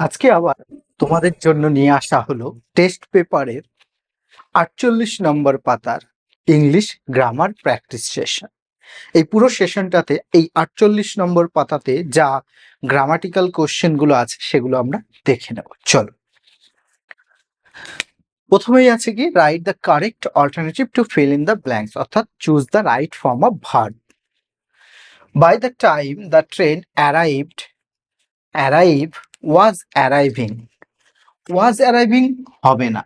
আজকে আবার তোমাদের জন্য নিয়ে আসা হলো টেস্ট পেপারের আটচল্লিশ নম্বর পাতার ইংলিশ গ্রামার প্র্যাকটিস সেশন এই পুরো সেশনটাতে এই আটচল্লিশ নম্বর পাতাতে যা গ্রামাটিক্যাল কোশ্চেনগুলো আছে সেগুলো আমরা দেখে নেব। চলো। প্রথমেই আছে কি right the correct alternative to fill in the blanks অর্থাৎ choose the right form of verb by the time the train arrived arrive was arriving was arriving হবে না।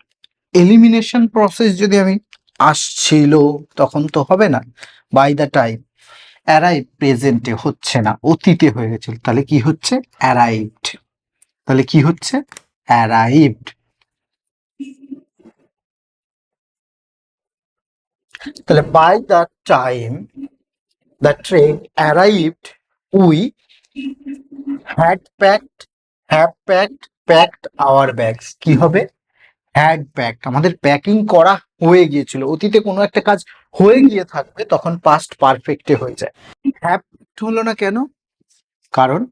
এলিমিনেশন প্রসেস যদি আমি আসছিল, তখন তো হবে না। বাই দ্য টাইম অ্যারাইভ প্রেজেন্টে হচ্ছে না, অতীতে হয়ে গেছিল। তাহলে কি হচ্ছে? অ্যারাইভড তাহলে কি হচ্ছে? অ্যারাইভড তাহলে by the time the train arrived we had packed have packed packed our bags কি হবে? হ্যাড প্যাকড আমাদের প্যাকিং করা হয়ে গিয়েছিল। অতীতে কোনো একটা কাজ হয়ে গিয়ে থাকবে, তখন পাস্ট পারফেক্টে হয়ে যায়। হ্যাভ হলো না কেন? কারণ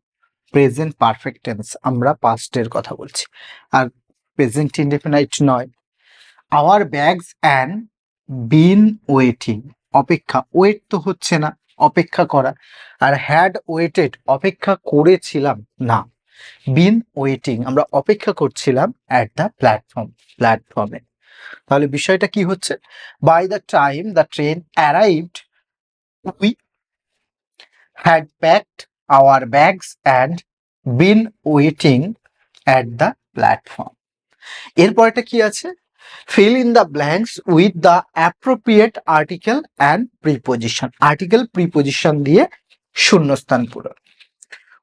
প্রেজেন্ট পারফেক্ট টেন্স আমরা পাস্টের কথা বলছি। আর প্রেজেন্ট ইনডেফিনাইট নয়। Our bags and been waiting অপেক্ষা ওয়েট তো হচ্ছে না, অপেক্ষা করা। আর হ্যাড ওয়েটেড অপেক্ষা করেছিলাম, না। বিন ওয়েটিং আমরা অপেক্ষা করছিলাম অ্যাট দ্য প্ল্যাটফর্ম প্ল্যাটফর্মে তাহলে বিষয়টা কি হচ্ছে? By the time the train arrived we had packed our bags and been waiting at the platform এরপরটা কি আছে? Fill in the blanks with the appropriate article and preposition article preposition দিয়ে শূন্যস্থান পূরণ।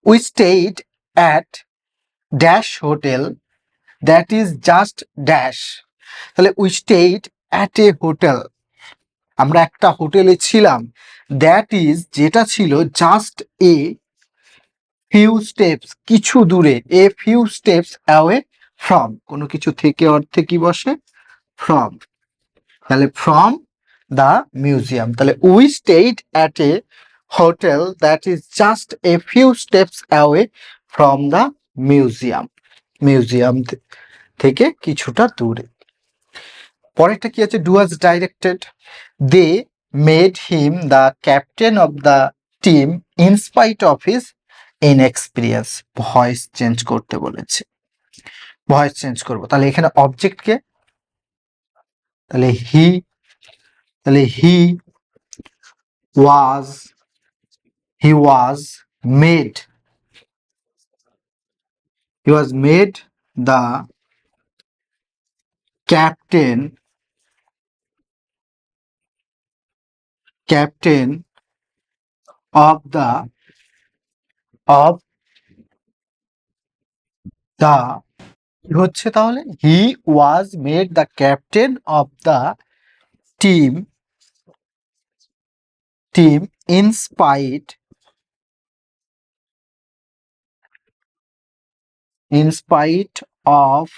We stayed at dash hotel, that is just dash. তাহলে we stayed at a hotel. আমরা একটা হোটেলে ছিলাম। দ্যাট ইজ যেটা ছিল জাস্ট এ ফিউ স্টেপস কিছু দূরে a few steps away from কোনো কিছু থেকে অর্থে কি বসে? ফ্রম তাহলে ফ্রম দ্য মিউজিয়াম তাহলে we stayed at a hotel that is just a few steps away from the museum museum থেকে কিছুটা দূরে। পরেরটা কি আছে? Do was directed they made him the captain of the team in spite of his inexperience voice change করতে বলেছে। Voice change করব। তাহলে এখানে অবজেক্টকে তাহলে হি তাহলে he was he was made he was made the captain captain of the of the কি হচ্ছে তাহলে? He was made the captain of the team team in spite in spite of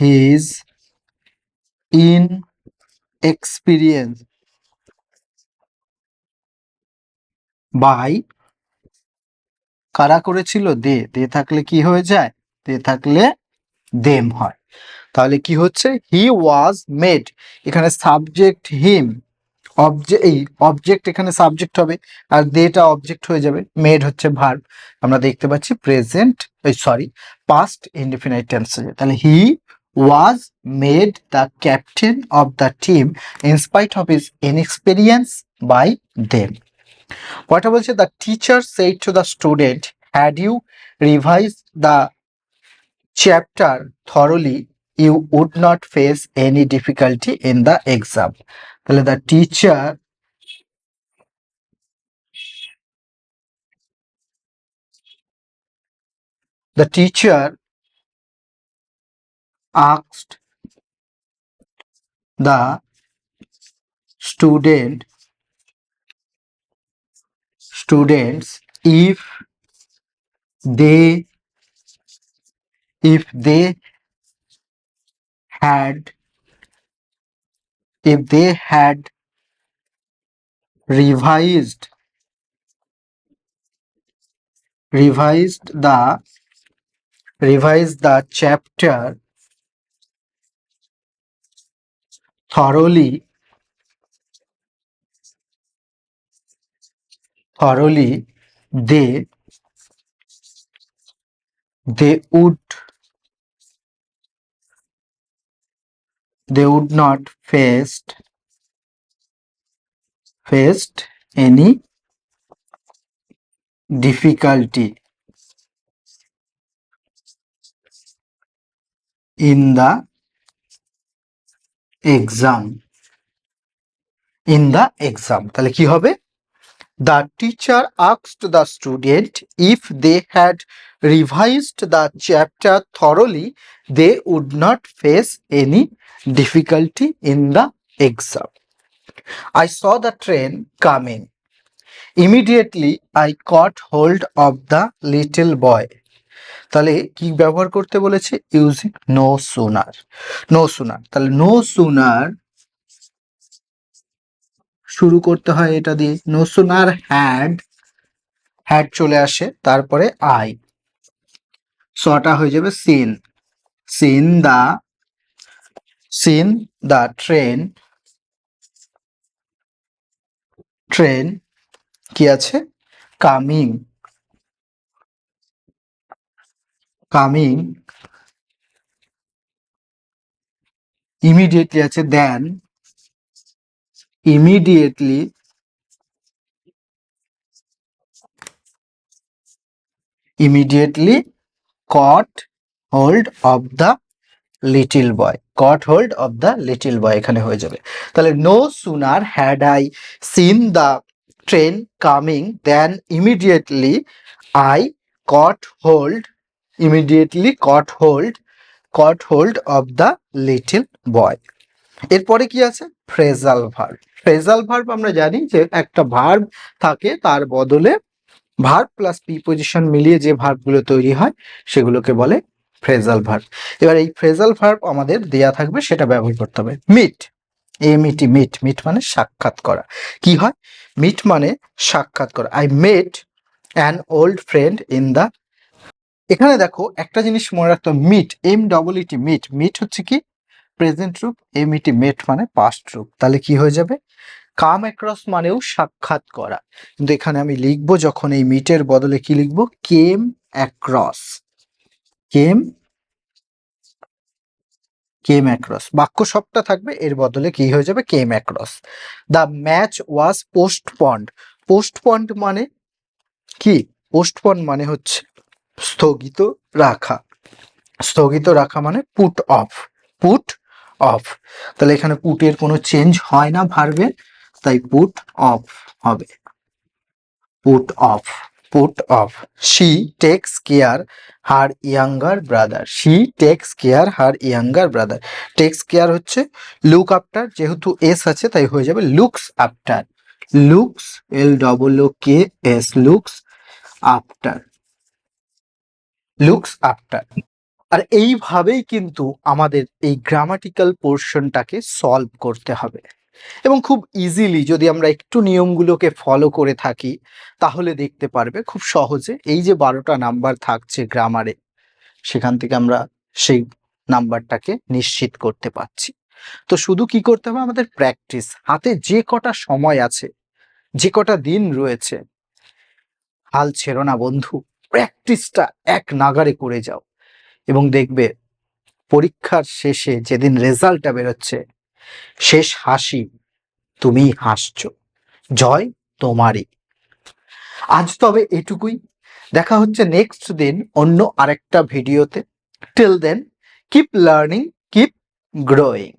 his inexperience by কারা করেছিল? দে। দে থাকলে কি হয়ে যায়? দে থাকলে দেম হয়। তাহলে কি হচ্ছে? হি ওয়াজ মেড এখানে সাবজেক্ট হিম অবজেক্ট এই অবজেক্ট এখানে সাবজেক্ট হবে, আর দেটা অবজেক্ট হয়ে যাবে মেড হচ্ছে ভার্ব আমরা দেখতে পাচ্ছি প্রেজেন্ট ওই সরি পাস্ট ইনডিফিনাইট টেন্সে তাহলে he was made the captain of the team in spite of his inexperience by them কয়টা বলছে? The teacher said to the student had you revise the chapter thoroughly you would not face any difficulty in the exam তাহলে the teacher the teacher asked the student students if they if they had if they had revised revised the revised the chapter thoroughly thoroughly they they would they would not faced faced any difficulty in the exam in the exam তাহলে কি হবে the teacher asked the student if they had revised the chapter thoroughly they would not face any difficulty in the exam. I saw the train coming. Immediately, i caught hold of the little boy. তাহলে কি ব্যবহার করতে বলেছে? Using no sooner no sooner তাহলে no sooner শুরু করতে হয় এটা দিয়ে। নো সুনার হ্যাড হ্যাড চলে আসে, তারপরে আই সটা হয়ে যাবে seen seen the seen the train train কি আছে? কামিং কামিং ইমিডিয়েটলি আছে then immediately immediately caught hold of the little boy. Caught hold of the little boy এখানে হয়ে যাবে। তাহলে no sooner had I seen the train coming then immediately I caught hold, immediately caught hold caught hold of the little boy. এরপরে কি আছে? Phrasal verb. Phrasal verb আমরা জানি যে একটা ভার্ব থাকে, তার বদলে ভার্ব প্লাস প্রিপোজিশন মিলিয়ে যে ভার্বগুলো তৈরি হয়, সেগুলোকে বলে ফ্রেজাল ভার্ব। এবার এই ফ্রেজাল ভার্ব আমাদের দেয়া থাকবে, সেটা ব্যবহার করতে হবে। মিট এমিটি মিট মিট মানে সাক্ষাৎ করা। কি হয়? মিট মানে সাক্ষাৎ করা। I met an old friend in the এখানে দেখো, একটা জিনিস মনে রাখতে হবে meet M double E T meet meet হচ্ছে কি? প্রেজেন্ট রূপ এম ইটি মেট মানে পাস্ট রূপ। তাহলে কি হয়ে যাবে? কাম অ্যাক্রস মানেও সাক্ষাৎ করা। কিন্তু এখানে আমি লিখব যখন এই মিটের বদলে কি লিখব? কেম অ্যাক্রস কেম কেম অ্যাক্রস বাক্য সবটা থাকবে, এর বদলে কি হয়ে যাবে? Came across the match was postponed postponed মানে কি? পোস্টপন্ড মানে হচ্ছে স্থগিত রাখা। স্থগিত রাখা মানে পুট অফ পুট অফ তাহলে এখানে পুটের কোনো চেঞ্জ হয় না, ভার্বে। তাই পুট অফ হবে। Put off put off she takes care her younger brother she takes care her younger brother takes care হচ্ছে লুক আফটার যেহেতু এস আছে, তাই হয়ে যাবে looks after looks L double O K S looks after looks after আর এইভাবেই কিন্তু আমাদের এই গ্রামাটিক্যাল পোর্শনটাকে সলভ করতে হবে। এবং খুব ইজিলি যদি আমরা একটু নিয়মগুলোকে ফলো করে থাকি, তাহলে দেখতে পারবে খুব সহজে এই যে বারোটা নাম্বার থাকছে গ্রামারে সেখান থেকে আমরা সেই নাম্বারটাকে নিশ্চিত করতে পারছি। তো শুধু কি করতে হবে? আমাদের প্র্যাকটিস হাতে যে কটা সময় আছে, যে কটা দিন রয়েছে, হাল ছেড়ো না বন্ধু প্র্যাকটিসটা এক নাগারে করে যাও এবং দেখবে পরীক্ষার শেষে যেদিন রেজাল্টটা বেরোচ্ছে শেষ হাসি তুমি হাসছ। জয় তোমারই। আজ তবে এটুকুই। দেখা হচ্ছে নেক্সট দিন অন্য আরেকটা ভিডিওতে। Till then keep learning keep growing